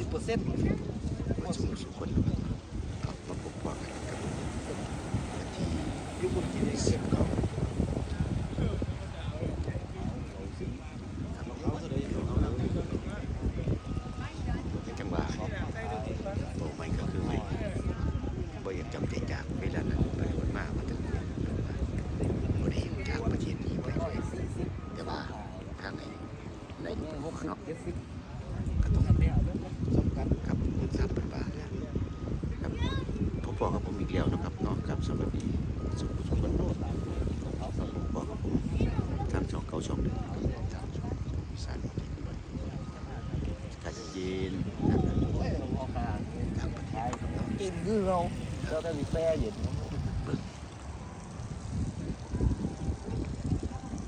สิบเปอร์เซ็นต์มาสู่สุขคนครับมาพบปะกันกับวันที่ยู่บนที่นี่สิบเก้าจังหวะโอ้ไม่ก็คือไม่บ่อยากจำใจจากเวลานั้นไปวนมามาถึงบ่ได้จากประเทศนี้ไปเลยแต่ว่าทางไหนไหนหกสิบเนาะก็ต้อง ครับครับหมื่นสามพันบาทนะครับพบปอกับผมอีกแล้วนะครับเนาะครับสวัสดีสุขสุขวันโนดบอกกับผมทางช่องเก่าช่องหนึ่งทางช่องสารกาศเย็นทางประเทศเนาะ กินคือเราเราได้มีแปรเย็น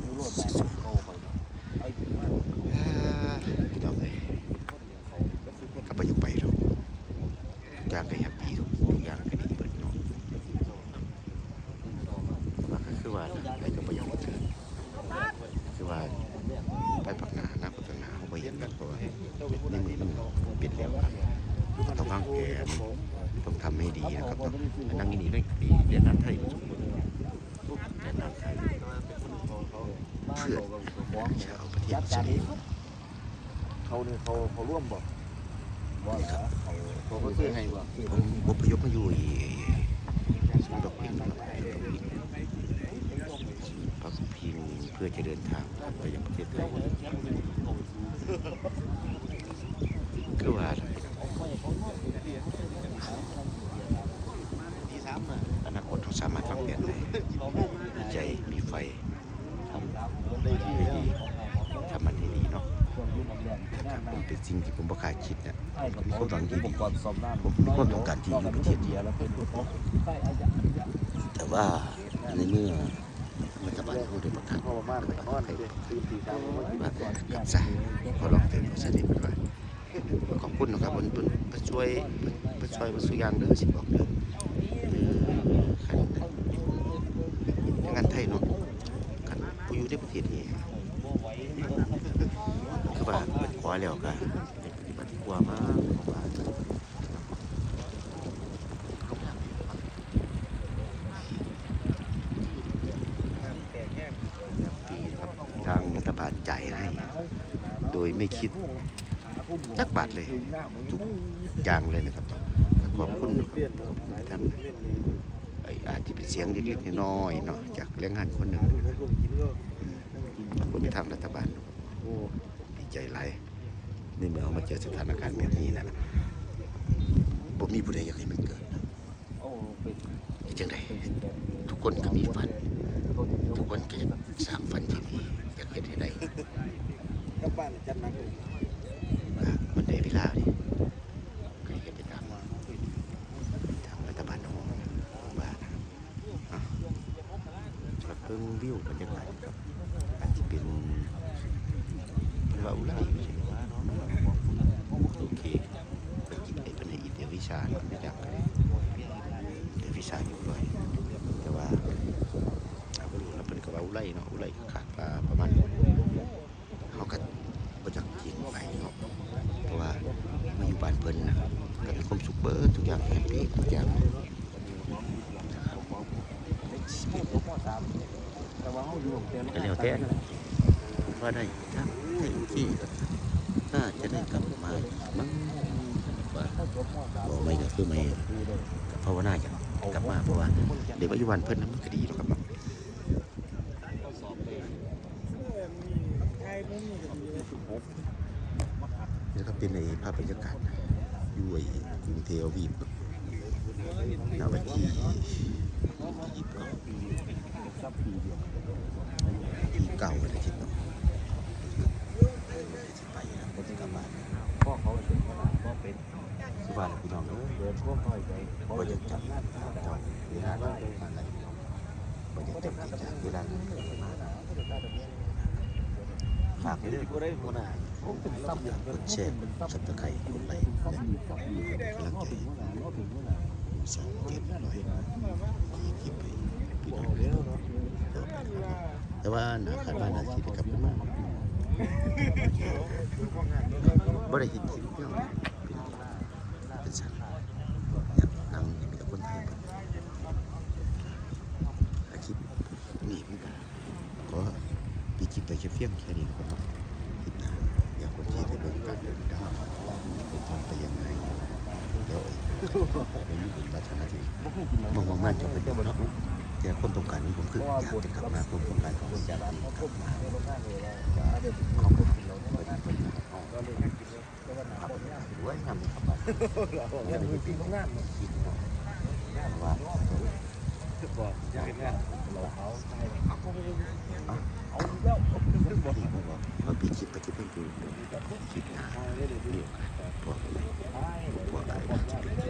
ดูรถแบบเข้าไปไอ้ที่ว่า อ่าพี่น้องเลยก็ไปอยู่ไปหรอกทุก อย่างก็แฮปปี้ทุกทุกอย่างก็ดีเปิดเนาะว่าก็คือว่าอะไรก็ประโยชน์คือว่าไปพักหนาน้าพักหนาเขาไปเห็นกันเพราะว่าในมือมันเปลี่ยนแล้วครับก็ต้องวางแผนต้องทำให้ดีนะครับต้องนั่งนี่นี่ปีเรียนนันไทยสมบูรณ์เรียนนันไทยเพื่อชาวประเทศจัดสการนิเขาเนี่ยเขาเขาร่วมบ่บ่เหรอเขา เขาก็ซื้อให้บ่ผมพยพมาอยู่อีศูนย์ดอกพิงครับพักพิงเพื่อจะเดินทางไปยังประเทศไทยคือว่าอนาคตเราสามารถวางแผนได้มีใจมีไฟทำได้ดีทำมันให้ดีเนาะ ครับผมเป็นสิ่งที่ผมประคาดคิดนะมีความหวังที่ดีก่อนสอบน้ำผมมีความต้องการที่อยู่ประเทศเดีเดียยววแล้วเป็นใช่อาจารย์แต่ว่าในเมื่อรัฐบาลเขาได้ประกาศพอมาแต่นอนตื่นตีสามว่ากับซะพอลองเตือนเขาสนิทไปว่าขอบคุณนะครับเพิ่นเพิ่นเพิ่นช่วยเพิ่นเพิ่นช่วยมาสุอย่างเด้อสิบอกเด้อเออคันงานไทยเนาะคันผู้อยู่ในประเทศนี้คือ ว่าแล้วก็ให้ปฏิบัติดีกว่ามาเพราะว่าที่ครับทางรัฐบาลจ่ายให้ โดยไม่คิดจักบาทเลยทุกอย่างเลยนะครับขอบคุณท่านไอ้อาจจะเป็นเสียงเล็กๆน้อยๆเนาะจากแรงงานคนหนึ่งขอบคุณไปทางรัฐบาลดีใจหลาย ในเมื่อเอามาเจอสถานการณ์แบบนี้นะผมมีผู้ใดอยากให้มันเกิดที่จังไดทุกคนก็มีฝัน ทุกคนก็อยากสร้างฝันที่ดีอยากเห็นให้ได้กับบ้านจัดนักมันได้เวลาดิใครก็จะตามทางรัฐบาลของว่านะครับอะเพิ่งวิวบรรยากาศครับอาจจะเป็นเรียกว่าอุไรไม่ใช่ว่าเนาะโอเคเป็นจิตไอ้เป็นไอ้อิเดียวิชาเนาะไม่อยากเลยเดียวิชาอยู่ด้วยแต่ว่าเอาไปดูแล้วเป็นกับว่าอุไรเนาะอุไรก็ขาด ประมาณเขาก็บ่จักเกียงไปเนาะเพราะว่ามาอยู่บ้านเพิ่นนะก็มีความสุขเบิดทุกอย่างแฮปปี้ทุกอย่างแต่ว่าเขาอยู่แต่ก็แล้วแต่นะว่าได้ถ้าได้โอเคก็น่าจะได้กลับมาอีกมั้งว่าบอกไม่ก็คือไม่ภาวนาอยากกลับมาเพราะว่าเด็กปัจจุบันเพิ่นน่ะมันก็ดีหรอกครับ นาะนี่ก็เป็นในภาพบรรยากาศอยู่ไอ้กรุงเทลวีปณวันที่ยี่สิบเก้าปีเดียวที่เก่าวันอาทิตย์เนาะที่ไปนะก็จะกลับบ้าพ่อเขาเป็นขนาดพ่อเป็นสบายพี่น้องเอ้ยเดินพวกค่อยไปบ่อยากจับเจ้าเวลาเรามาไหนบ่อยากจับที่จากเวลา ฝากไว้ด้วยก็ได้หัวหน้กดแชร์สับตะไคร้กดไลค์และกำลังใจสองเก็บหน่อยที่คลิปไปพี่น้องเลยต่อไปนะครับแต่ว่าหนาคาดว่านาทีไปกลับมาบ่ได้เห็นคลิปเนาะ สั้นๆอยากนั่งมีแต่คนไทยเบิดอาคลิปนี่มันก็ขอ ปีคลิปไปแค่เพียงแค่นี้นะครับคลิปหน้าอยากคนที่ได้เบิ่งการเดินทางเป็นทางไปยังไงเดี๋ยวเป็นมีบุญราชนาทีบ่เคยกินมองมองมันจะเป็นเนาะแต่คนต้องการนี่ผมคืออยากจะกลับมาคนต้องการของคนอยากกลับมาในโรงงานเลยว่าจะได้เป็นขอบคุณกินเราเปิดเปิดเอาก็เลยนั่งกินเลยก็ว่า บอกอยากเห็นไหมเราเขาอาเขาไปเอาแล้วบอกมันปีคิดไปคิดไปดูคิดนะพวกพวกอะไร